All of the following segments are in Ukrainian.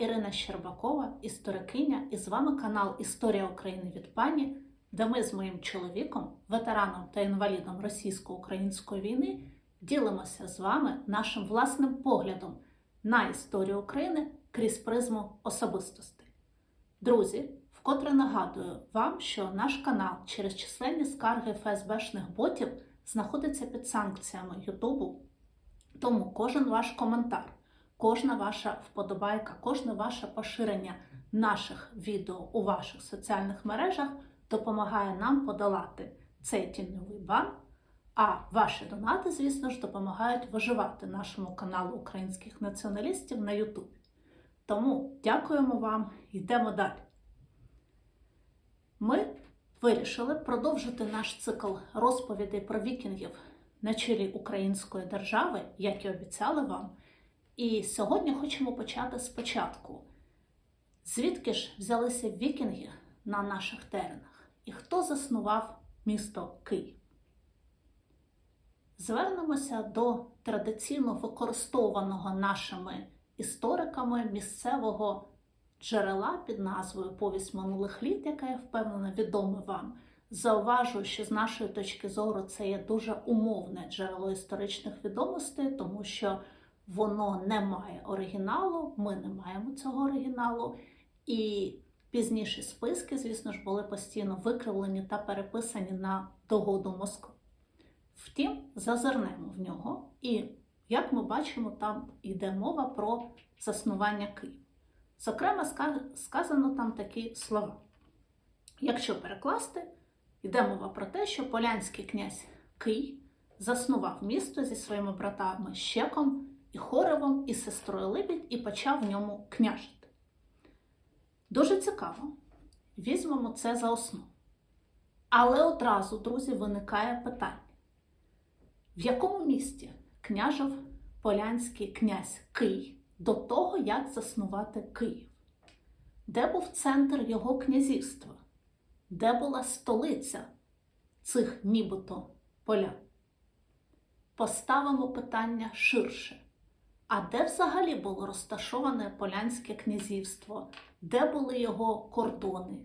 Ірина Щербакова, історикиня, і з вами канал Історія України від пані, де ми з моїм чоловіком, ветераном та інвалідом російсько-української війни, ділимося з вами нашим власним поглядом на історію України крізь призму особистостей. Друзі, вкотре нагадую вам, що наш канал через численні скарги ФСБшних ботів знаходиться під санкціями Ютубу. Тому кожен ваш коментар, кожна ваша вподобайка, кожне ваше поширення наших відео у ваших соціальних мережах допомагає нам подолати цей тіньовий бан. А ваші донати, звісно ж, допомагають виживати нашому каналу українських націоналістів на Ютубі. Тому дякуємо вам, йдемо далі. Ми вирішили продовжити наш цикл розповідей про вікінгів на чолі української держави, як і обіцяли вам. І сьогодні хочемо почати спочатку. Звідки ж взялися вікінги на наших теренах? І хто заснував місто Київ? Звернемося до традиційно використовуваного нашими істориками місцевого джерела під назвою Повість минулих літ, яка я впевнена відома вам. Зауважу, що з нашої точки зору це є дуже умовне джерело історичних відомостей, тому що воно не має оригіналу, ми не маємо цього оригіналу. І пізніші списки, звісно ж, були постійно викривлені та переписані на догоду Москви. Втім, зазирнемо в нього, і, як ми бачимо, там йде мова про заснування Києва. Зокрема, сказано там такі слова. Якщо перекласти, йде мова про те, що полянський князь Кий заснував місто зі своїми братами Щеком і Хоревом і сестрою Либідь і почав в ньому княжити. Дуже цікаво. Візьмемо це за основу. Але одразу, друзі, виникає питання: в якому місті княжив полянський князь Кий до того, як заснувати Київ? Де був центр його князівства? Де була столиця цих нібито полян? Поставимо питання ширше. А де взагалі було розташоване Полянське князівство? Де були його кордони?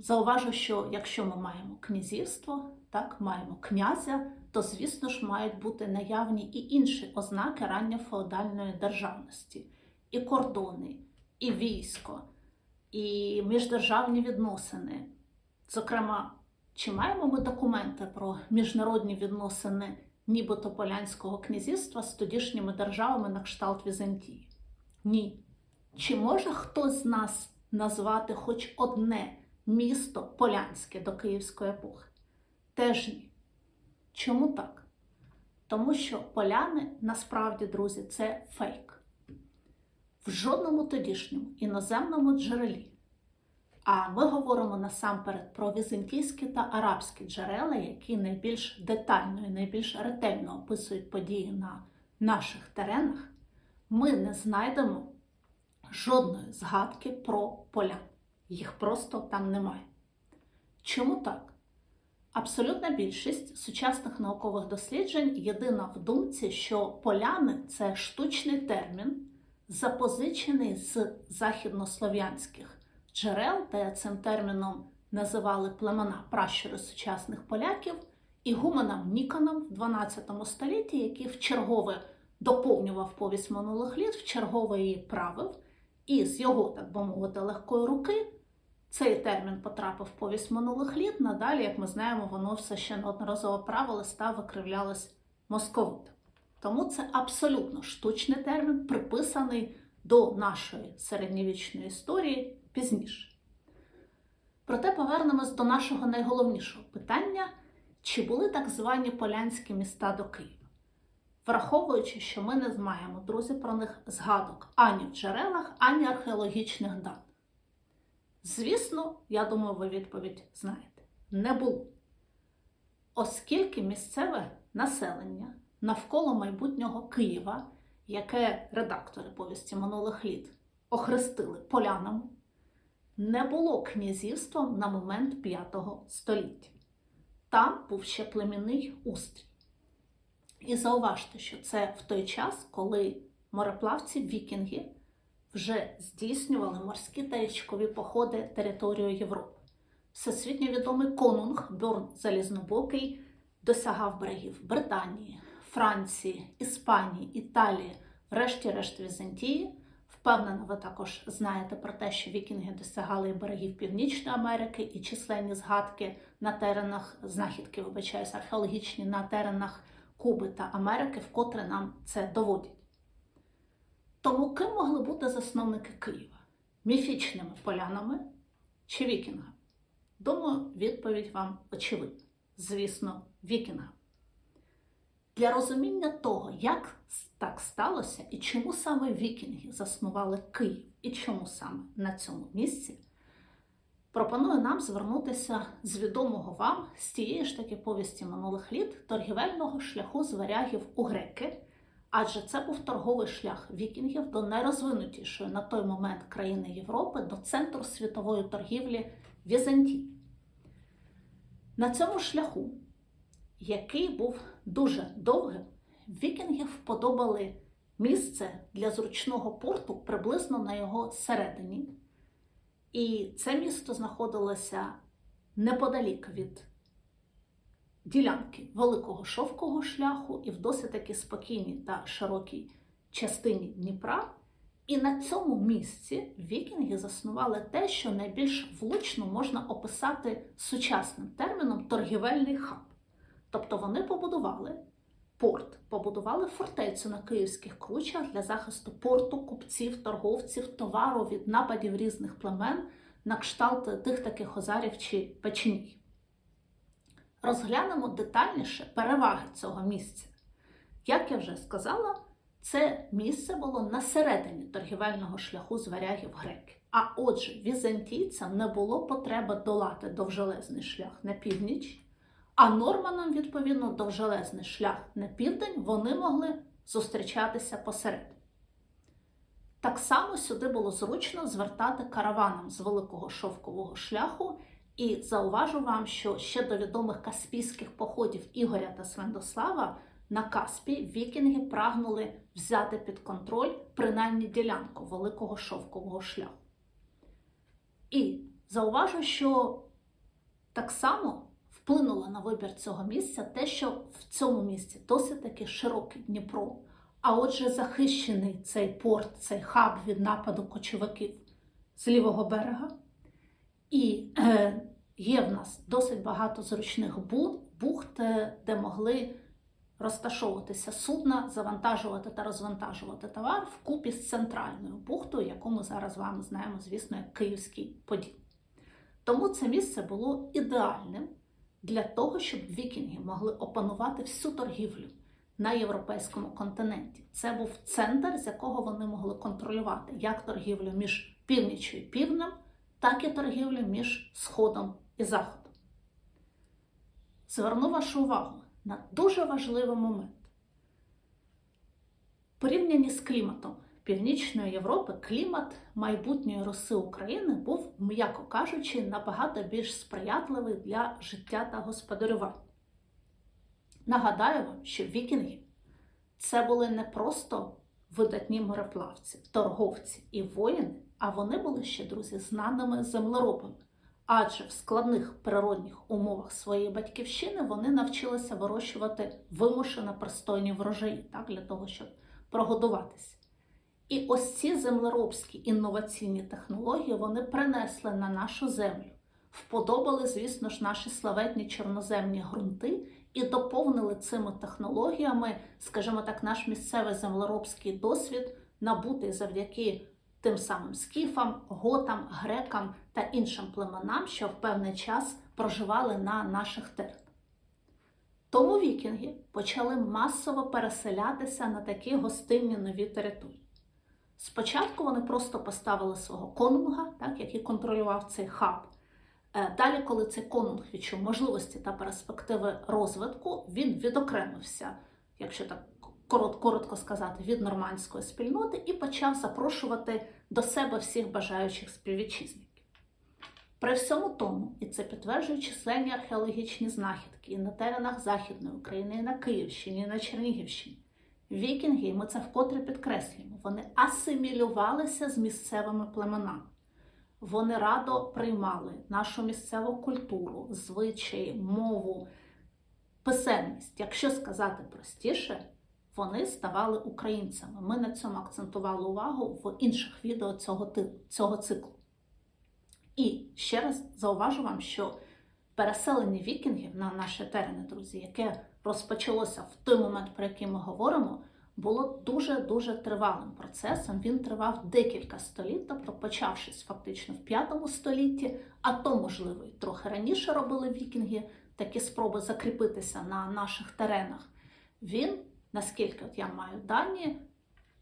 Зауважу, що якщо ми маємо князівство, так, маємо князя, то, звісно ж, мають бути наявні і інші ознаки ранньофеодальної державності, і кордони, і військо, і міждержавні відносини. Зокрема, чи маємо ми документи про міжнародні відносини нібито Полянського князівства з тодішніми державами на кшталт Візантії? Ні. Чи може хтось з нас назвати хоч одне місто Полянське до Київської епохи? Теж ні. Чому так? Тому що поляни насправді, друзі, це фейк. В жодному тодішньому іноземному джерелі. А ми говоримо насамперед про візантійські та арабські джерела, які найбільш детально і найбільш ретельно описують події на наших теренах. Ми не знайдемо жодної згадки про полян. Їх просто там немає. Чому так? Абсолютна більшість сучасних наукових досліджень єдина в думці, що поляни це штучний термін, запозичений з західнослов'янських джерел, де цим терміном називали племена пращури сучасних поляків, і гуманом Ніконом в 12 столітті, який вчергове доповнював повість минулих літ, вчергове її правив, і з його, так би мовити, легкої руки. Цей термін потрапив в повість минулих літ. Надалі, як ми знаємо, воно все ще неодноразово правилось та викривлялось московитом. Тому це абсолютно штучний термін, приписаний до нашої середньовічної історії пізніше. Проте повернемось до нашого найголовнішого питання: чи були так звані полянські міста до Києва? Враховуючи, що ми не маємо, друзі, про них згадок ані в джерелах, ані археологічних дат. Звісно, я думаю, ви відповідь знаєте. Не було. Оскільки місцеве населення навколо майбутнього Києва, яке редактори повісті минулих літ охрестили полянами, не було князівством на момент V століття. Там був ще племінний устрій. І зауважте, що це в той час, коли мореплавці вікінги вже здійснювали морські та річкові походи територією Європи. Всесвітньо відомий конунг Бьорн Залізнобокий досягав берегів Британії, Франції, Іспанії, Італії, врешті-решт Візантії. Впевнено, ви також знаєте про те, що вікінги досягали берегів Північної Америки і численні згадки на теренах, знахідки, вибачаюся, археологічні на теренах Куби та Америки, вкотре нам це доводять. Тому ким могли бути засновники Києва? Міфічними полянами чи вікінгами? Думаю, відповідь вам очевидна. Звісно, вікінга. Для розуміння того, як так сталося і чому саме вікінги заснували Київ і чому саме на цьому місці, пропоную нам звернутися з відомого вам з тієї ж таки повісті минулих літ торгівельного шляху з варягів у греки, адже це був торговий шлях вікінгів до найрозвинутішої на той момент країни Європи, до центру світової торгівлі Візантії. На цьому шляху, який був дуже довгим, вікінгів вподобали місце для зручного порту приблизно на його середині. І це місто знаходилося неподалік від ділянки великого шовкового шляху і в досить таки спокійній та широкій частині Дніпра. І на цьому місці вікінги заснували те, що найбільш влучно можна описати сучасним терміном торгівельний хаб. Тобто вони побудували порт, побудували фортецю на київських кручах для захисту порту, купців, торговців, товару від нападів різних племен на кшталт тих таких озарів чи печеній. Розглянемо детальніше переваги цього місця. Як я вже сказала, це місце було на середині торгівельного шляху з варягів греки. А отже, візантійцям не було потреби долати довжелезний шлях на північ, а норманам, відповідно, довжелезний шлях на південь вони могли зустрічатися посеред. Так само сюди було зручно звертати караванам з великого шовкового шляху, і зауважу вам, що ще до відомих каспійських походів Ігоря та Свендослава на Каспі вікінги прагнули взяти під контроль принаймні ділянку великого шовкового шляху. І зауважу, що так само вплинуло на вибір цього місця те, що в цьому місці досить таки широкий Дніпро, а отже, захищений цей порт, цей хаб від нападу кочовиків з лівого берега. І е, є в нас досить багато зручних бухт, де могли розташовуватися судна, завантажувати та розвантажувати товар вкупі з центральною бухтою, яку ми зараз вами знаємо, звісно, як Київський поділ. Тому це місце було ідеальним для того, щоб вікінги могли опанувати всю торгівлю на європейському континенті. Це був центр, з якого вони могли контролювати як торгівлю між північю і півднем, так і торгівлю між Сходом і Заходом. Зверну вашу увагу на дуже важливий момент. Порівнянні з кліматом Північної Європи, клімат майбутньої Руси України був, м'яко кажучи, набагато більш сприятливий для життя та господарювання. Нагадаю вам, що вікінги це були не просто видатні мореплавці, торговці і воїни, а вони були ще, друзі, знаними землеробами. Адже в складних природних умовах своєї батьківщини вони навчилися вирощувати вимушено пристойні врожаї, так, для того, щоб прогодуватися. І ось ці землеробські інноваційні технології вони принесли на нашу землю, вподобали, звісно ж, наші славетні чорноземні ґрунти і доповнили цими технологіями, скажімо так, наш місцевий землеробський досвід, набутий завдяки тим самим скіфам, готам, грекам та іншим племенам, що в певний час проживали на наших теренах. Тому вікінги почали масово переселятися на такі гостинні нові території. Спочатку вони просто поставили свого конунга, так, який контролював цей хаб. Е, далі, коли цей конунг відчув можливості та перспективи розвитку, він відокремився, якщо так коротко сказати, від нормандської спільноти і почав запрошувати до себе всіх бажаючих співвітчизників. При всьому тому, і це підтверджують численні археологічні знахідки і на теренах Західної України, і на Київщині, і на Чернігівщині, Вікінги, ми це вкотре підкреслюємо, вони асимілювалися з місцевими племенами. Вони радо приймали нашу місцеву культуру, звичаї, мову, писемність. Якщо сказати простіше, вони ставали українцями. Ми на цьому акцентували увагу в інших відео цього, цього циклу. І ще раз зауважу вам, що переселення вікінгів на наші терени, друзі, яке розпочалося в той момент, про який ми говоримо, було дуже-дуже тривалим процесом. Він тривав декілька століть, тобто почавшись фактично в 5 столітті, а то, можливо, і трохи раніше робили вікінги такі спроби закріпитися на наших теренах. Він, наскільки от я маю дані,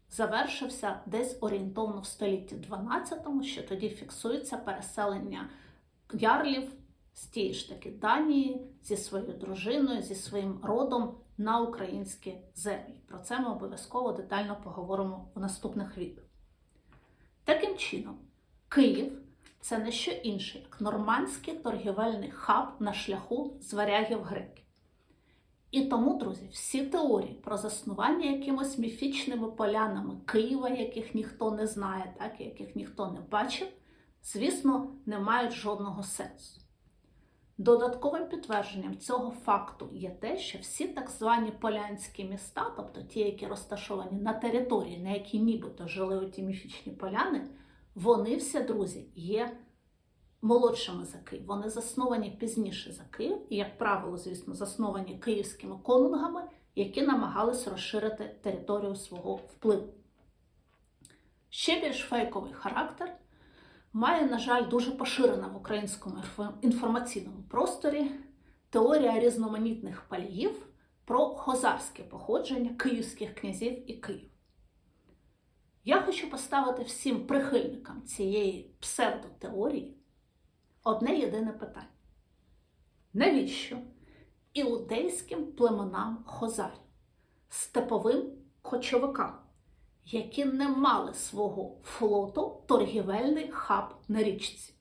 завершився десь орієнтовно в столітті 12, що тоді фіксується переселення ярлів з тієї ж таки Данії зі своєю дружиною, зі своїм родом на українські землі. Про це ми обов'язково детально поговоримо в наступних відео. Таким чином, Київ це не що інше, як нормандський торгівельний хаб на шляху з варягів греків. І тому, друзі, всі теорії про заснування якимось міфічними полянами Києва, яких ніхто не знає, так, яких ніхто не бачив, звісно, не мають жодного сенсу. Додатковим підтвердженням цього факту є те, що всі так звані полянські міста, тобто ті, які розташовані на території, на якій нібито жили оті міфічні поляни, вони всі, друзі, є молодшими за Київ. Вони засновані пізніше за Київ, і, як правило, звісно, засновані київськими конунгами, які намагались розширити територію свого впливу. Ще більш фейковий характер має, на жаль, дуже поширена в українському інформаційному просторі теорія різноманітних паліїв про хозарське походження київських князів і Київ. Я хочу поставити всім прихильникам цієї псевдотеорії одне єдине питання: навіщо іудейським племенам хозарів, степовим кочовикам, які не мали свого флоту торгівельний хаб на річці?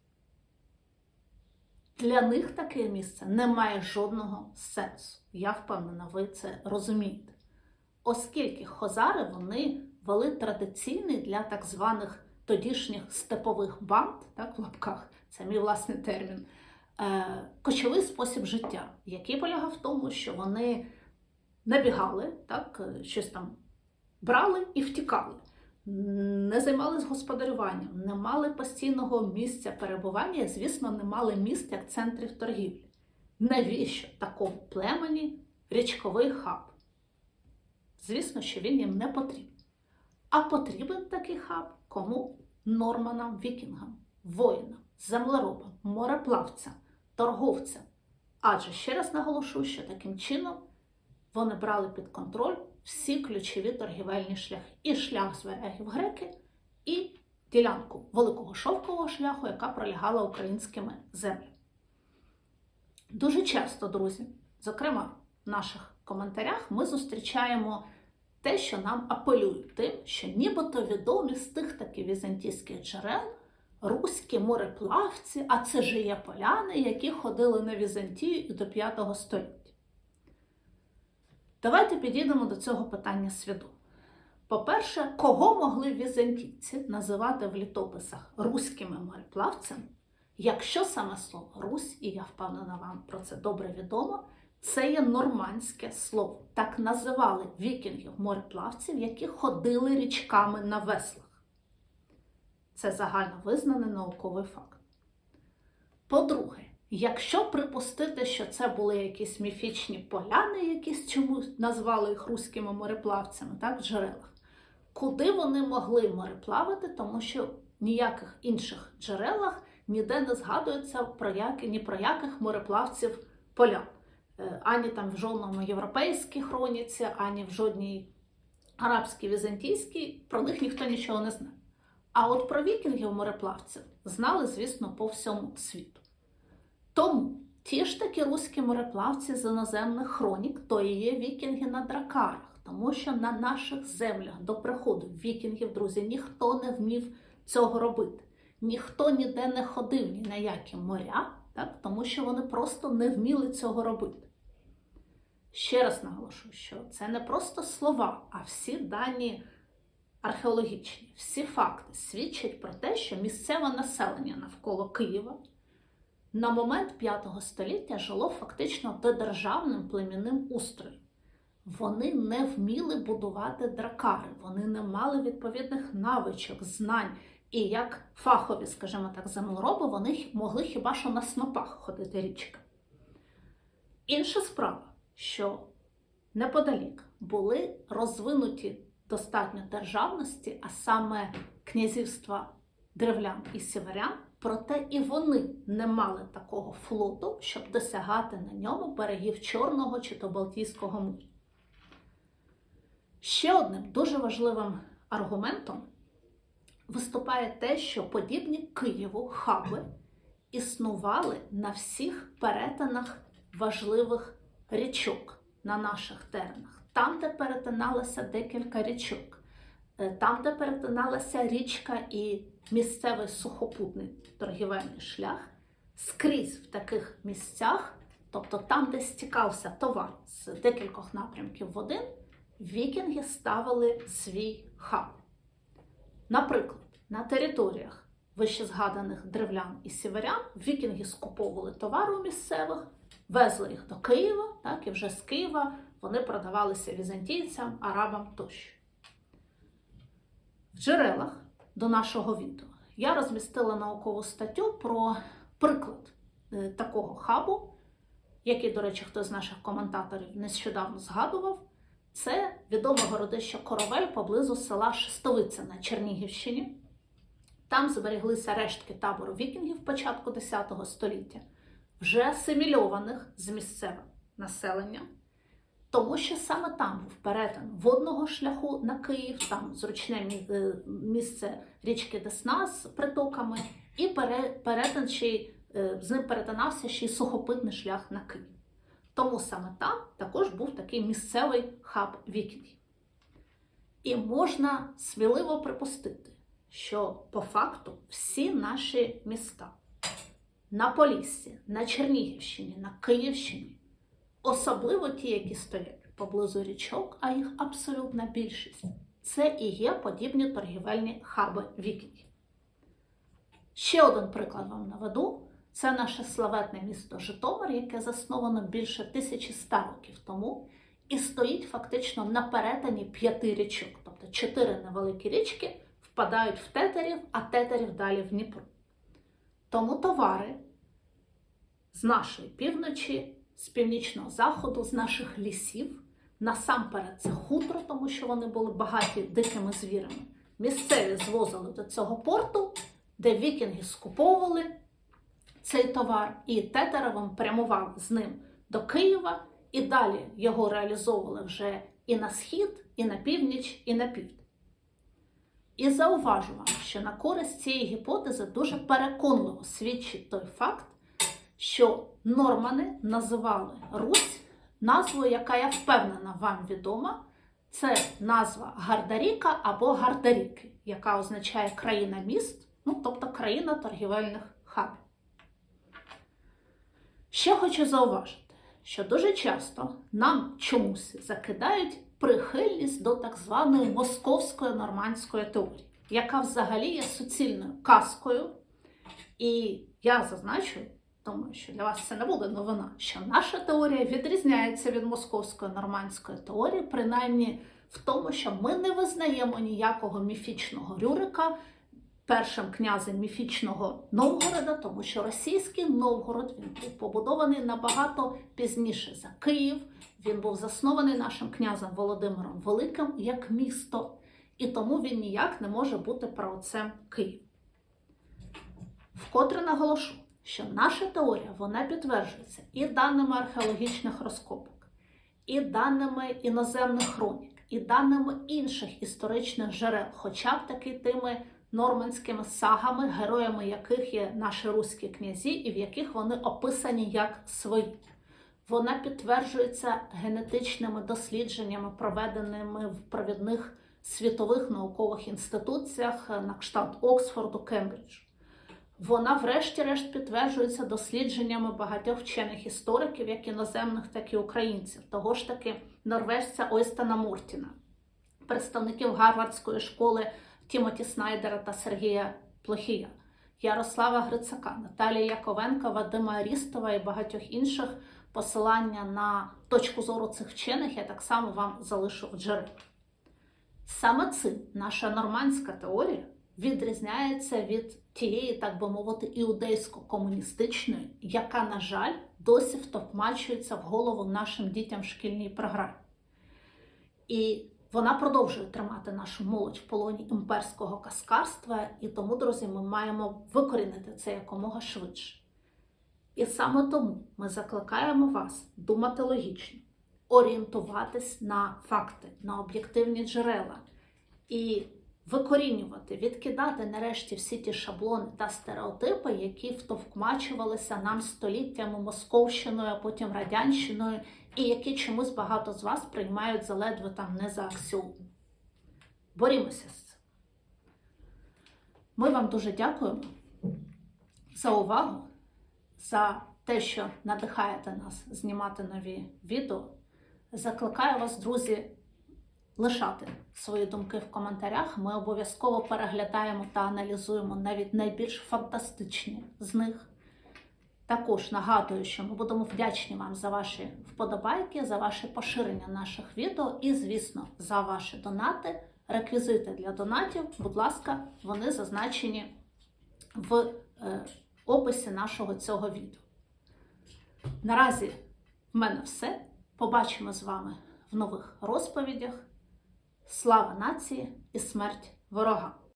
Для них таке місце не має жодного сенсу. Я впевнена, ви це розумієте. Оскільки хозари вони вели традиційний для так званих тодішніх степових банд, так, в лапках, це мій власний термін, е, кочовий спосіб життя, який полягав в тому, що вони набігали, так, е, щось там брали і втікали, не займалися господарюванням, не мали постійного місця перебування, звісно, не мали міст як центрів торгівлі. Навіщо такому племені річковий хаб? Звісно, що він їм не потрібен. А потрібен такий хаб кому? Норманам, вікінгам, воїнам, землеробам, мореплавцям, торговцям. Адже ще раз наголошую, що таким чином вони брали під контроль всі ключові торгівельні шляхи. І шлях з варягів греки, і ділянку великого шовкового шляху, яка пролягала українськими землями. Дуже часто, друзі, зокрема в наших коментарях, ми зустрічаємо те, що нам апелюють тим, що нібито відомі з тих таки візантійських джерел руські мореплавці, а це ж є поляни, які ходили на Візантію і до 5 століття. Давайте підійдемо до цього питання свідомо. По-перше, кого могли візантійці називати в літописах руськими мореплавцями, якщо саме слово Русь, і я впевнена, вам про це добре відомо, це є нормандське слово. Так називали вікінгів-мореплавців, які ходили річками на веслах. Це загально визнаний науковий факт. По-друге, якщо припустити, що це були якісь міфічні поляни, якісь чомусь назвали їх руськими мореплавцями, так, в джерелах, куди вони могли мореплавати, тому що в ніяких інших джерелах ніде не згадується про які, ні про яких мореплавців полян. Е, Ані там в жодному європейській хроніці, ані в жодній арабській візантійській, про них ніхто нічого не знає. А от про вікінгів мореплавців знали, звісно, по всьому світу. Тому ті ж такі руські мореплавці з іноземних хронік, то і є вікінги на дракарах, тому що на наших землях до приходу вікінгів, друзі, ніхто не вмів цього робити. Ніхто ніде не ходив ні на які моря, так, тому що вони просто не вміли цього робити. Ще раз наголошую, що це не просто слова, а всі дані археологічні, всі факти свідчать про те, що місцеве населення навколо Києва на момент 5 століття жило фактично додержавним племінним устроєм. Вони не вміли будувати дракари, вони не мали відповідних навичок, знань. І як фахові, скажімо так, землероби, вони могли хіба що на снопах ходити річками. Інша справа, що неподалік були розвинуті достатньо державності, а саме князівства древлян і сіверян, проте і вони не мали такого флоту, щоб досягати на ньому берегів Чорного чи то Балтійського моря. Ще одним дуже важливим аргументом виступає те, що подібні Києву хаби існували на всіх перетинах важливих річок на наших теренах. Там, де перетиналося декілька річок, е, там, де перетиналася річка і місцевий сухопутний торгівельний шлях, скрізь в таких місцях, тобто там, де стікався товар з декількох напрямків в один, вікінги ставили свій хаб. Наприклад, на територіях вище згаданих древлян і сіверян вікінги скуповували товари у місцевих, везли їх до Києва, так, і вже з Києва вони продавалися візантійцям, арабам тощо. В джерелах до нашого відео я розмістила наукову статтю про приклад е, такого хабу, який, до речі, хтось з наших коментаторів нещодавно згадував. Це відоме городище Коровель поблизу села Шестовиця на Чернігівщині. Там збереглися рештки табору вікінгів початку X століття, вже асимільованих з місцевим населенням, тому що саме там був перетин водного шляху на Київ, там зручне місце річки Десна з притоками, і перетин ще е, з ним перетинався ще й сухопитний шлях на Київ. Тому саме там також був такий місцевий хаб вікінгів. І можна сміливо припустити, що по факту всі наші міста на Поліссі, на Чернігівщині, на Київщині, особливо ті, які стоять поблизу річок, а їх абсолютна більшість, це і є подібні торгівельні хаби вікінгів. Ще один приклад вам наведу. Це наше славетне місто Житомир, яке засновано більше 1100 років тому, і стоїть фактично на перетині п'яти річок. Тобто чотири невеликі річки впадають в тетерів, а тетерів далі в Дніпро. Тому товари з нашої півночі, з північного заходу, з наших лісів, насамперед це хутро, тому що вони були багаті дикими звірами. Місцеві звозили до цього порту, де вікінги скуповували цей товар, і Тетеревим прямував з ним до Києва, і далі його реалізовували вже і на схід, і на північ, і на південь. І зауважу вам, що на користь цієї гіпотези дуже переконливо свідчить той факт, що нормани називали Русь назвою, яка я впевнена вам відома. Це назва Гардаріка або Гардаріки, яка означає країна міст, ну тобто країна торгівельних хабів. Ще хочу зауважити, що дуже часто нам чомусь закидають прихильність до так званої московської нормандської теорії, яка взагалі є суцільною казкою. І я зазначу, думаю, що для вас це не буде новина, що наша теорія відрізняється від московської нормандської теорії, принаймні в тому, що ми не визнаємо ніякого міфічного Рюрика першим князем міфічного Новгорода, тому що російський Новгород він був побудований набагато пізніше за Київ. Він був заснований нашим князем Володимиром Великим як місто, і тому він ніяк не може бути праотцем Києва. Вкотре наголошу, що наша теорія вона підтверджується і даними археологічних розкопок, і даними іноземних хронік, і даними інших історичних джерел, хоча б таки тими нормандськими сагами, героями яких є наші руські князі, і в яких вони описані як свої. Вона підтверджується генетичними дослідженнями, проведеними в провідних світових наукових інституціях на кшталт Оксфорду, Кембриджу. Вона, врешті-решт, підтверджується дослідженнями багатьох вчених істориків, як іноземних, так і українців, того ж таки норвежця Ойстана Муртіна, представників Гарвардської школи Тімоті Снайдера та Сергія Плохія, Ярослава Грицака, Наталії Яковенка, Вадима Арістова і багатьох інших. Посилання на точку зору цих вчених я так само вам залишу в джерелах. Саме цим наша нормандська теорія відрізняється від тієї, так би мовити, іудейсько-комуністичної, яка, на жаль, досі втовмачується в голову нашим дітям в шкільній програмі. І вона продовжує тримати нашу молодь в полоні імперського каскарства, і тому, друзі, ми маємо викорінити це якомога швидше. І саме тому ми закликаємо вас думати логічно, орієнтуватись на факти, на об'єктивні джерела і викорінювати, відкидати нарешті всі ті шаблони та стереотипи, які втовкмачувалися нам століттями Московщиною, а потім Радянщиною, і які чомусь багато з вас приймають заледве там не за аксіому. Борімося з цим. Ми вам дуже дякуємо за увагу, за те, що надихаєте нас знімати нові відео. Закликаю вас, друзі, лишати свої думки в коментарях. Ми обов'язково переглядаємо та аналізуємо навіть найбільш фантастичні з них. Також нагадую, що ми будемо вдячні вам за ваші вподобайки, за ваше поширення наших відео і, звісно, за ваші донати. Реквізити для донатів, будь ласка, вони зазначені в е, описі нашого цього відео. Наразі в мене все. Побачимо з вами в нових розповідях. Слава нації і смерть ворогам!